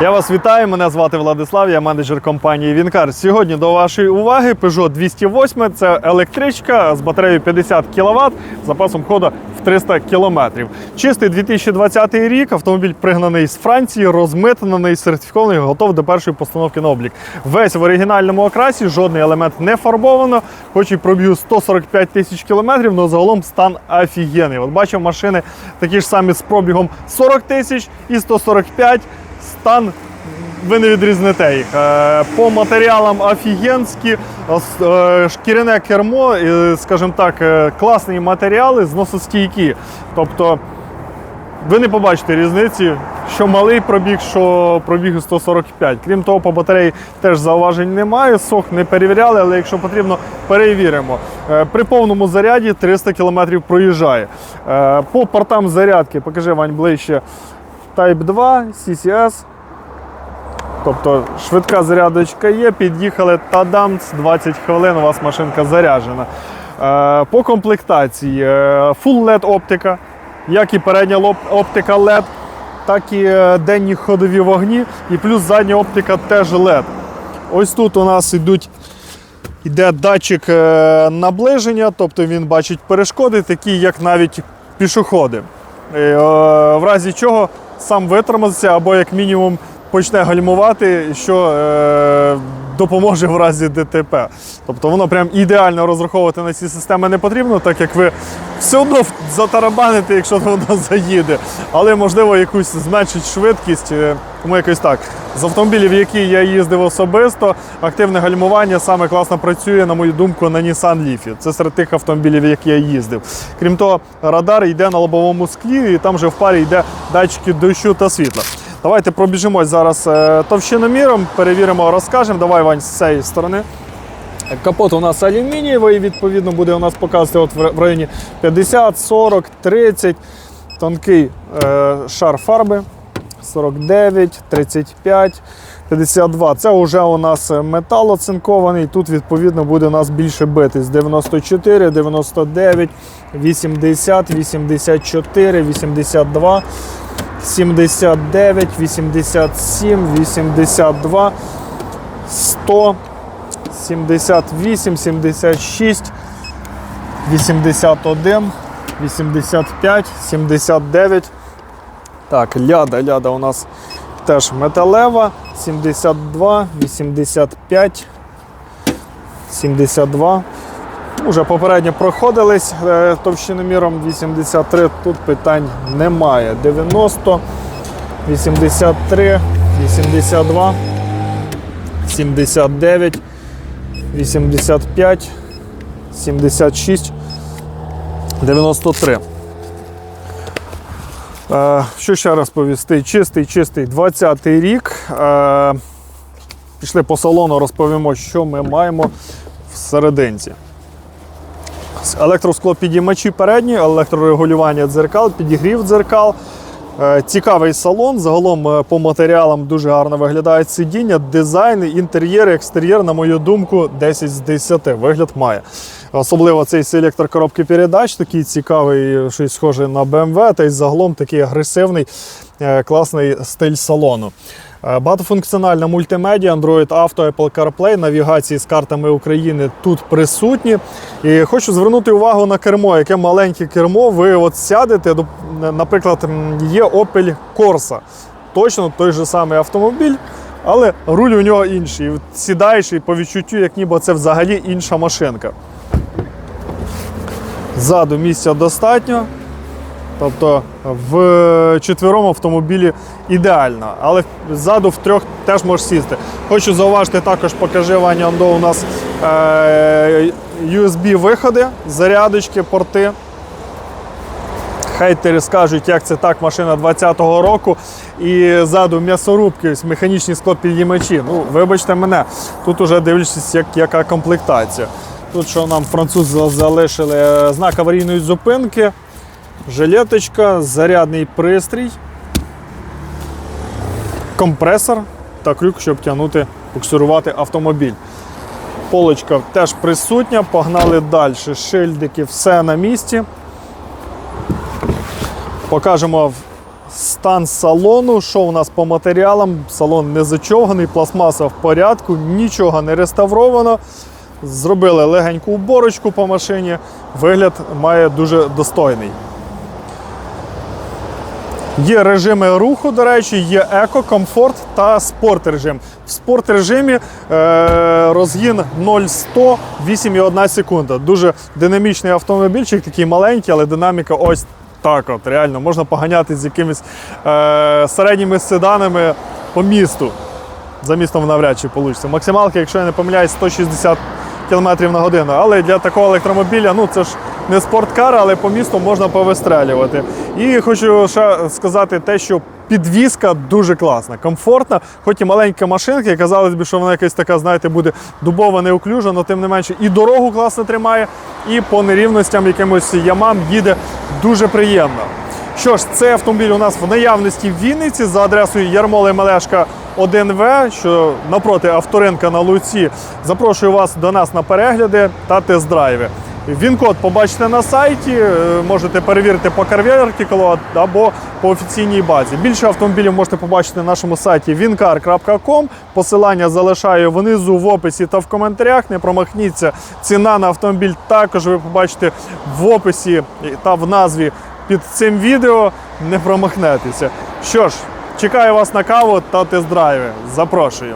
Я вас вітаю. Мене звати Владислав, я менеджер компанії Вінкар. Сьогодні до вашої уваги Peugeot 208. Це електричка з батареєю 50 кВт, запасом ходу в 300 км. Чистий 2020 рік. Автомобіль пригнаний з Франції, розмитнений, сертифікований, готовий до першої постановки на облік. Весь в оригінальному окрасі, жодний елемент не фарбовано. Хоч і проб'ю 145 тисяч кілометрів, але загалом стан офігенний. От бачив машини такі ж самі з пробігом 40 тисяч і 145 стан ви не відрізнете їх. Е, По матеріалам офігенські, е, шкіряне кермо, е, скажімо так, е, класні матеріали, зносостійкі. Тобто ви не побачите різниці, що малий пробіг, що пробіг 145. Крім того, по батареї теж зауважень немає, сох не перевіряли, але якщо потрібно, перевіримо. Е, При повному заряді 300 км проїжджає. Е, По портам зарядки, покажи Вань ближче. Type 2, CCS. Тобто швидка зарядочка є, під'їхали та-дамц, 20 хвилин, у вас машинка заряджена. Е, по комплектації е, Full LED оптика, як і передня оптика LED, так і е, денні ходові вогні, і плюс задня оптика теж LED. Ось тут у нас йдуть Йде датчик наближення, тобто він бачить перешкоди, такі як навіть пішоходи. В разі чого сам витормозиться або як мінімум почне гальмувати, що е, допоможе в разі ДТП. Тобто воно прям ідеально розраховувати на ці системи не потрібно, так як ви все одно затарабаните, якщо воно заїде. Але можливо якусь зменшить швидкість. е, Тому якось так. З автомобілів, які я їздив особисто, активне гальмування саме класно працює, на мою думку, на Nissan Leaf. Це серед тих автомобілів, які я їздив. Крім того, радар йде на лобовому склі, і там вже в парі йде датчики дощу та світла. Давайте пробіжимось зараз е, товщиноміром, перевіримо, розкажемо. Давай, Вань, з цієї сторони. Капот у нас алюмінієвий, відповідно, буде у нас показувати от в районі 50, 40, 30. Тонкий е, шар фарби 49, 35, 52. Це вже у нас метал оцинкований. Тут, відповідно, буде у нас більше битись. 94, 99, 80, 84, 82. 79, 87, 82, 100, 78, 76, 81, 85, 79. Так, ляда, ляда у нас теж металева. 72, 85, 72. Уже попередньо проходились е, товщиноміром 83, тут питань немає. 90, 83, 82, 79, 85, 76, 93. Е, Що ще раз повісти? Чистий, чистий 20-й рік. Е, Пішли по салону, розповімо, що ми маємо всерединці. Електросклопідіймачі передні, електрорегулювання дзеркал, підігрів дзеркал. Е, Цікавий салон. Загалом е, по матеріалам дуже гарно виглядають сидіння, дизайн, інтер'єр, екстер'єр, на мою думку, 10 з 10 вигляд має. Особливо цей селектор коробки передач, такий цікавий, щось схоже на BMW, та й загалом такий агресивний, е, класний стиль салону. Е, Багатофункціональна мультимедіа, Android Auto, Apple CarPlay, навігації з картами України тут присутні. І хочу звернути увагу на кермо, яке маленьке кермо. Ви от сядете, наприклад, є Opel Corsa. Точно той же самий автомобіль, але руль у нього інший. Сідаєш і по відчуттю, як ніби це взагалі інша машинка. Ззаду місця достатньо. Тобто в четверому автомобілі ідеально, але ззаду в трьох теж можеш сісти. Хочу зауважити також, покажи Ваня, ондо у нас е, USB-виходи, зарядочки, порти. Хейтери скажуть, як це так, машина 20-го року. І ззаду м'ясорубки, механічні склопідіймачі. Ну, вибачте мене, тут уже дивлячись, як, яка комплектація. Тут що нам французи залишили е, знак аварійної зупинки, жилеточка, зарядний пристрій, компресор та крюк, щоб тягнути, буксирувати автомобіль. Полочка теж присутня, погнали далі. Шильдики, все на місці. Покажемо стан салону. Що у нас по матеріалам? Салон не зачовганий, пластмаса в порядку, нічого не реставровано. Зробили легеньку уборочку по машині. Вигляд має дуже достойний. Є режими руху, до речі, є еко, комфорт та спорт режим. В спорт режимі е, розгін 0-100 8,1 секунда. Дуже динамічний автомобільчик, такий маленький, але динаміка ось так. От реально можна поганяти з якимись е, середніми седанами по місту. За містом навряд чи вийде. Максималка, якщо я не помиляюсь, 160 км на годину. Але для такого електромобіля, ну це ж не спорткар, але по місту можна повистрелювати. І хочу ще сказати те, що підвізка дуже класна, комфортна, хоч і маленька машинка, і казалось би, що вона якась така, знаєте, буде дубова, неуклюжа, але тим не менше і дорогу класно тримає, і по нерівностям якимось ямам їде дуже приємно. Що ж, цей автомобіль у нас в наявності в Вінниці за адресою Ярмоли Мелешка 1В, що напроти авторинка на Луці. Запрошую вас до нас на перегляди та тест-драйви. Він-код побачите на сайті, е, можете перевірити по CarVertical або по офіційній базі. Більше автомобілів можете побачити на нашому сайті wincar.com. Посилання залишаю внизу в описі та в коментарях. Не промахніться. Ціна на автомобіль також ви побачите в описі та в назві під цим відео. Не промахнетеся. Що ж, чекаю вас на каву та тест-драйви. Запрошую.